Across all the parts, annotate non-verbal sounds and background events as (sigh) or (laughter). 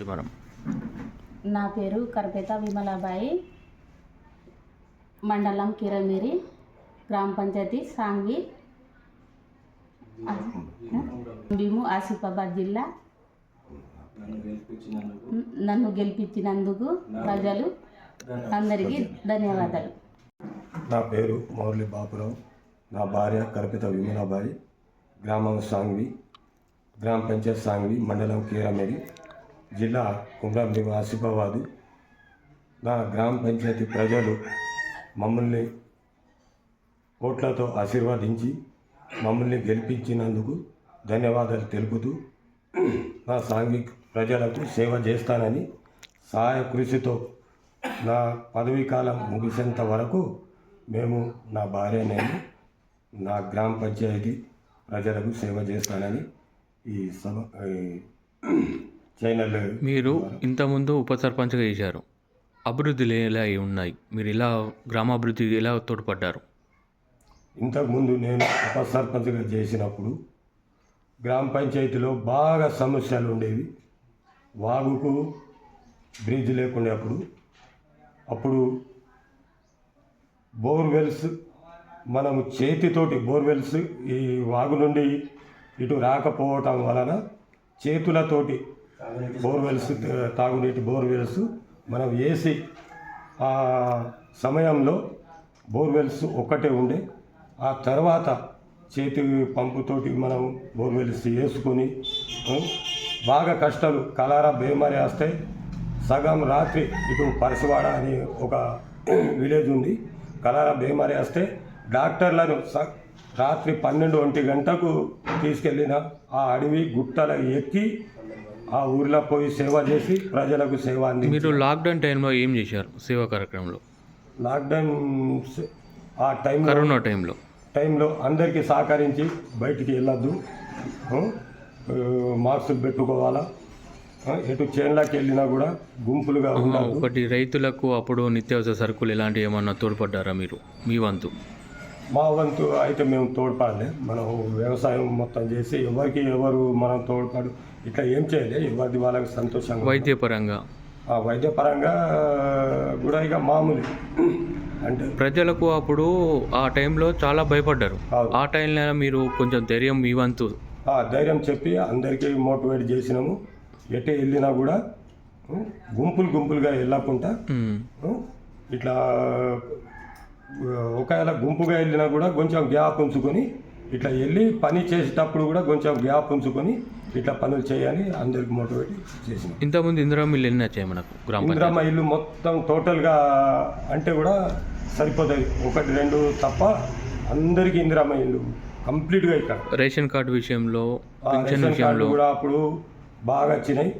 చిమరం నా పేరు కరపేత విమలాబాయి మండలం కిరమిరి గ్రామ పంచాయతీ సాంగి భీము ఆసిఫాబాద్ జిల్లా. నన్ను గెలిపించినందుకు ప్రజలు అందరికీ ధన్యవాదాలు. నా పేరు మౌర్లి బాపురావు. నా భార్య కల్పిత విమలాబాయి. గ్రామం సాంగ్వి. గ్రామ పంచాయత్ సాంగ్వి మండలం కీరమేడి జిల్లా కుమ్రాంభీం ఆసిఫాబాదు నా గ్రామ పంచాయతీ ప్రజలు మమ్మల్ని ఓట్లతో ఆశీర్వదించి మమ్మల్ని గెలిపించినందుకు ధన్యవాదాలు తెలుపుతూ నా సాంఘిక ప్రజలకు సేవ చేస్తానని సహాయ కృషితో నా పదవీ కాలం ముగిసేంత వరకు మేము నా భార్య నేను నా గ్రామ పంచాయతీ ప్రజలకు సేవ చేస్తానని ఈ సభ ఈ మీరు ఇంతకుముందు ఉప సర్పంచ్గా చేశారు. అభివృద్ధులు ఎలా అయి ఉన్నాయి. మీరు ఎలా గ్రామాభివృద్ధికి ఎలా తోడ్పడ్డారు? ఇంతకుముందు నేను ఉప సర్పంచ్గా చేసినప్పుడు గ్రామ పంచాయతీలో బాగా సమస్యలు ఉండేవి. వాగుకు బ్రిడ్జ్ లేకుండే అప్పుడు. అప్పుడు బోర్వెల్స్ మనం చేతితోటి బోర్వెల్స్ ఈ వాగు నుండి ఇటు రాకపోవటం వలన చేతులతోటి బోర్వెల్స్ తాగునీటి. బోర్వెల్స్ మనం వేసి ఆ సమయంలో బోర్వెల్స్ ఒక్కటే ఉండే. ఆ తర్వాత చేతి పంపుతోటి మనం బోర్వెల్స్ వేసుకొని బాగా కష్టాలు కలారా బేమారి వస్తే సగం రాత్రి ఇటు పరసవాడ అని ఒక (clears throat) విలేజ్ ఉంది. కలారా బేమారి వస్తే డాక్టర్లను స రాత్రి పన్నెండు ఒంటి గంటకు తీసుకెళ్ళిన ఆ అడవి గుట్టల ఎక్కి ఆ ఊర్లో పోయి సేవ చేసి ప్రజలకు సేవ అంది మీరు లాక్డౌన్ టైంలో ఏం చేశారు సేవా కార్యక్రమంలో? లాక్డౌన్ ఆ టైంలో కరోనా టైంలో టైంలో అందరికీ సహకరించి బయటికి వెళ్ళొద్దు. మాస్కులు పెట్టుకోవాలా? ఎటు చేన్లకి వెళ్ళినా కూడా గుంపులుగా ఒకటి రైతులకు అప్పుడు నిత్యావసర సరుకులు ఇలాంటివి ఏమన్నా తోడ్పడ్డారా మీరు? మీ వంతు. మా వంతు అయితే మేము తోడ్పడలే. మనం వ్యవసాయం మొత్తం చేసి ఎవరికి ఎవరు మనం తోడ్పడు ఇట్లా ఏం చేయలే. ఎవరిది వాళ్ళకి సంతోషంగా వైద్యపరంగా? ఆ వైద్యపరంగా కూడా ఇక మామూలు. అంటే ప్రజలకు అప్పుడు ఆ టైంలో చాలా భయపడ్డారు. ఆ టైంలో మీరు కొంచెం ధైర్యం మీ వంతు. ఆ ధైర్యం చెప్పి అందరికీ మోటివేట్ చేసినాము. ఎటు వెళ్ళినా కూడా గుంపులు గుంపులుగా వెళ్ళకుండా ఇట్లా ఒకవేళ గుంపుగా వెళ్ళినా కూడా కొంచెం గ్యాప్ ఉంచుకొని ఇట్లా వెళ్ళి పని చేసేటప్పుడు కూడా కొంచెం గ్యాప్ ఉంచుకొని ఇట్లా పనులు చేయాలి అందరికి మోటివేట్ చేసినాం. ఇంతకుముందు ఇందిరా మిల్లు ఎన్ని వచ్చాయి మనకు ఇందిరమ్మ ఇల్లు మొత్తం టోటల్గా అంటే కూడా సరిపోతుంది ఒకటి రెండు తప్ప అందరికీ ఇందిరమ్మ ఇల్లు కంప్లీట్గా ఇక్కడ. రేషన్ కార్డు విషయంలో రేషన్ కార్డు విషయంలో. కూడా అప్పుడు బాగా వచ్చినాయి.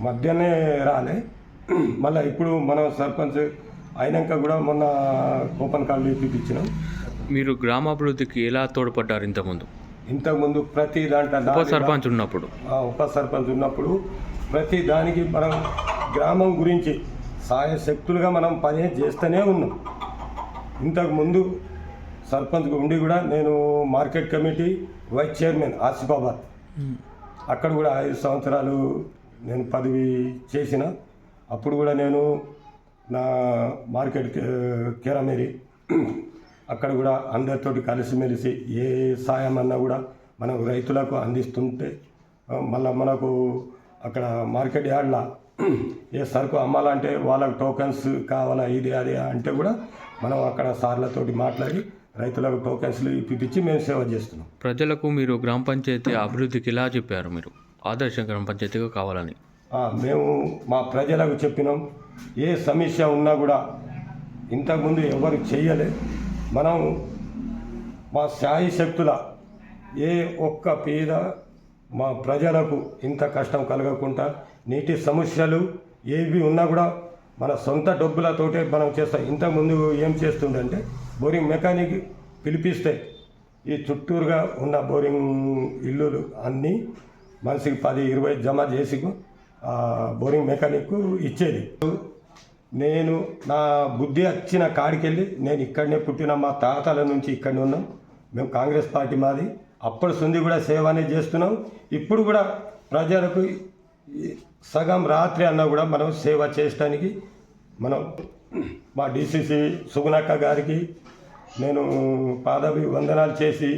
మధ్యనే రాలే. (clears throat) మళ్ళీ ఇప్పుడు మనం సర్పంచ్ అయినాక కూడా మొన్న కూపన్ కార్డు ఇప్పించినాం మీరు గ్రామాభివృద్ధికి ఎలా తోడ్పడ్డారు ఇంతకుముందు? ఇంతకుముందు ప్రతి దాంట్లో ఉప సర్పంచ్ ఉన్నప్పుడు. ఆ ఉప సర్పంచ్ ఉన్నప్పుడు ప్రతి దానికి మనం గ్రామం గురించి సాయ శక్తులుగా మనం పని చేస్తూనే ఉన్నాం. ఇంతకు ముందు సర్పంచ్గా ఉండి కూడా నేను market committee vice chairman Asifabad. అక్కడ కూడా ఐదు సంవత్సరాలు నేను పదవి చేసిన. అప్పుడు కూడా నేను నా మార్కెట్ కేరమేరి అక్కడ కూడా అందరితోటి కలిసిమెలిసి ఏ సాయం అన్నా కూడా మనం రైతులకు అందిస్తుంటే మళ్ళీ మనకు అక్కడ మార్కెట్ యార్డ్లో ఏ సరుకు అమ్మాలంటే వాళ్ళకి టోకెన్స్ కావాలా ఇది అది అంటే కూడా మనం అక్కడ సార్లతోటి మాట్లాడి రైతులకు టోకెన్స్లు ఇప్పించి మేము సేవ చేస్తున్నాం. ప్రజలకు మీరు గ్రామ పంచాయతీ అభివృద్ధికి ఇలా చెప్పారు మీరు. ఆదర్శ గ్రామ పంచాయతీగా కావాలని. మేము మా ప్రజలకు చెప్పినాం. ఏ సమస్య ఉన్నా కూడా ఇంతకుముందు ఎవరు చేయలే. మనం మా శాయి శక్తుల ఏ ఒక్క పేద మా ప్రజలకు ఇంత కష్టం కలగకుండా నీటి సమస్యలు ఏవి ఉన్నా కూడా మన సొంత డబ్బులతోటే మనం చేస్తాం. ఇంతకుముందు ఏం చేస్తుండంటే బోరింగ్ మెకానిక్ పిలిపిస్తే ఈ చుట్టూరుగా ఉన్న బోరింగ్ ఇల్లులు అన్నీ మనిషికి పది ఇరవై జమ చేసి బోరింగ్ మెకానిక్ ఇచ్చేది. నేను నా బుద్ధి వచ్చిన కాడికెళ్ళి నేను ఇక్కడనే పుట్టిన మా తాతల నుంచి ఇక్కడనే ఉన్నాం. మేము కాంగ్రెస్ పార్టీ మాది. అప్పటి సుంది కూడా సేవనే చేస్తున్నాం. ఇప్పుడు కూడా ప్రజలకు సగం రాత్రి అన్నా కూడా మనం సేవ చేయడానికి మనం మా డిసిసి సుగుణక్క గారికి నేను పాదాభి వందనాలు చేసి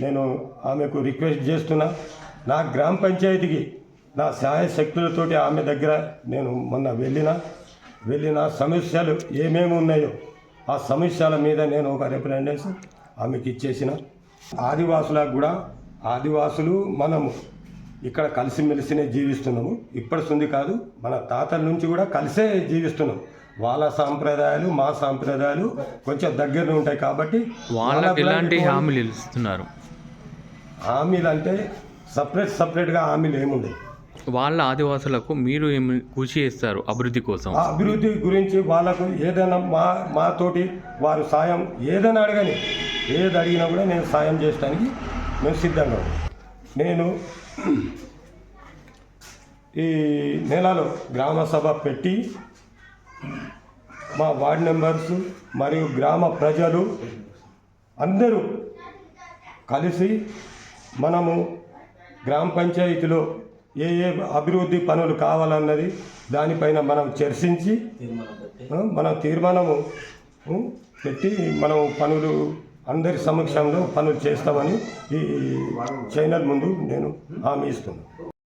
నేను ఆమెకు రిక్వెస్ట్ చేస్తున్నా. నా గ్రామ పంచాయతీకి నా సహాయ శక్తులతోటి ఆమె దగ్గర నేను మొన్న వెళ్ళిన వెళ్ళిన సమస్యలు ఏమేమి ఉన్నాయో ఆ సమస్యల మీద నేను ఒక రిప్రజెంటేషన్ ఆమెకి ఇచ్చేసిన. ఆదివాసులకు కూడా ఆదివాసులు మనము ఇక్కడ కలిసిమెలిసినే జీవిస్తున్నాము. ఇప్పటి సుంది కాదు మన తాతల నుంచి కూడా కలిసే జీవిస్తున్నాం. వాళ్ళ సాంప్రదాయాలు మా సాంప్రదాయాలు కొంచెం దగ్గరనే ఉంటాయి కాబట్టి వాళ్ళకి ఎలాంటి హామీలు ఇస్తున్నారు? హామీలు అంటే సపరేట్ సపరేట్గా హామీలు ఏముండవు వాళ్ళ ఆదివాసులకు మీరు ఏమి కృషి చేస్తారు అభివృద్ధి కోసం? ఆ అభివృద్ధి గురించి వాళ్ళకు ఏదైనా మా మాతోటి వారు సాయం ఏదైనా అడగని ఏది అడిగినా కూడా నేను సాయం చేయడానికి మేము సిద్ధంగా నేను ఈ నెలలో గ్రామ సభ పెట్టి మా వార్డ్ మెంబర్స్ మరియు గ్రామ ప్రజలు అందరూ కలిసి మనము గ్రామ పంచాయతీలో ఏ ఏ అభివృద్ధి పనులు కావాలన్నది దానిపైన మనం చర్చించి మన తీర్మానము పెట్టి మనం పనులు అందరి సమక్షంలో పనులు చేస్తామని ఈ ఛానల్ ముందు నేను హామీ ఇస్తున్నాను.